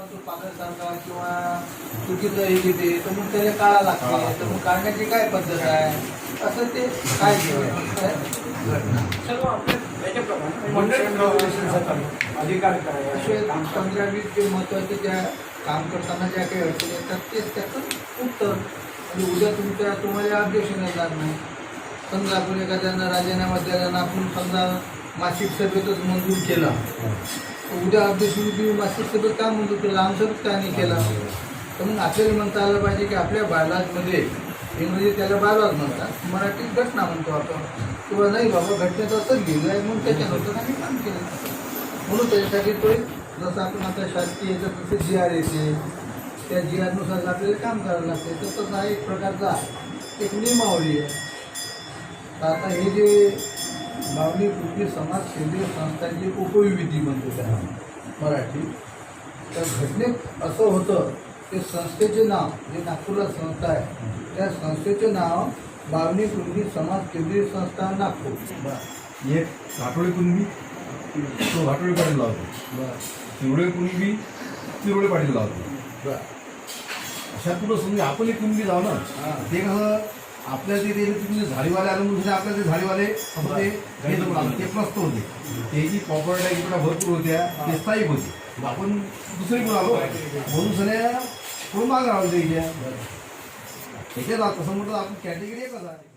किंवा तो पागलसारखा किंवा चुकीचं हे तिथे तर मग त्याला काढा लागते. तर मग काढण्याची काय पद्धत आहे? असं ते काय सर्व अधिकार असे आमच्या जे महत्त्वाचे ज्या काम करताना ज्या काही अडचणी येतात तेच त्याचं उत्तर. म्हणजे उद्या तुमच्या तुम्हाला ऑब्जेक्शन येणार नाही. समजा आपण एखाद्यानं राजीनामा दिल्यानं आपण समजा मासिक सभेतच मंजूर केला. उद्या ऑब्जेक्शन तुम्ही मासिक सभेत का मंजूर केला? आमसभेत का नाही केला? तर मग आपल्याला म्हणता आलं पाहिजे की आपल्या बायलाजमध्ये इंग्रजी म्हणजे त्याला बायलाज म्हणतात. मराठीत घटना म्हणतो आपण. किंवा नाही बाबा घटनेचं असंच लिहिलं आहे म्हणून त्याच्यानंतर आम्ही काम केलं. म्हणून त्याच्यासाठी तो एक जसं आपण आता शासकीय याचं जसं जी आर येते त्या जी आरनुसार आपल्याला काम करावं लागते. तर तसा एक प्रकारचा एक नियमावली आहे. तर आता हे जे बावली कुटली समाज सेंद्रिय संस्थांची उपविधी म्हणतो त्याला मराठी. तर घटनेत असं होतं ते संस्थेचे नाव जे नागपूरला संस्था आहे त्या संस्थेचे नाव बावणी कुटली समाज केंद्रीय संस्था नागपूर. एक घाटोळे कुणबी? तो घाटोळे पाटील लावतो बरं. तिरोळे कुणबी? तिरोळे पाटील लावतो बरं. अशा तुला समजा आपण एक कुणबी हां. ते कसं आपल्या ते तुम्ही झाडीवाले आलं म्हणून आपल्या ते झाडीवाले ते प्रस्त होते. ते जी प्रॉपर्टी इकडे भरपूर होत्या ते स्थायिक होते. आपण दुसरी पण आलो? म्हणून सगळ्या कोण माग राहून द्यायच्या त्याच्यात तसं म्हटलं आपण कॅटेगरी एकच आहे.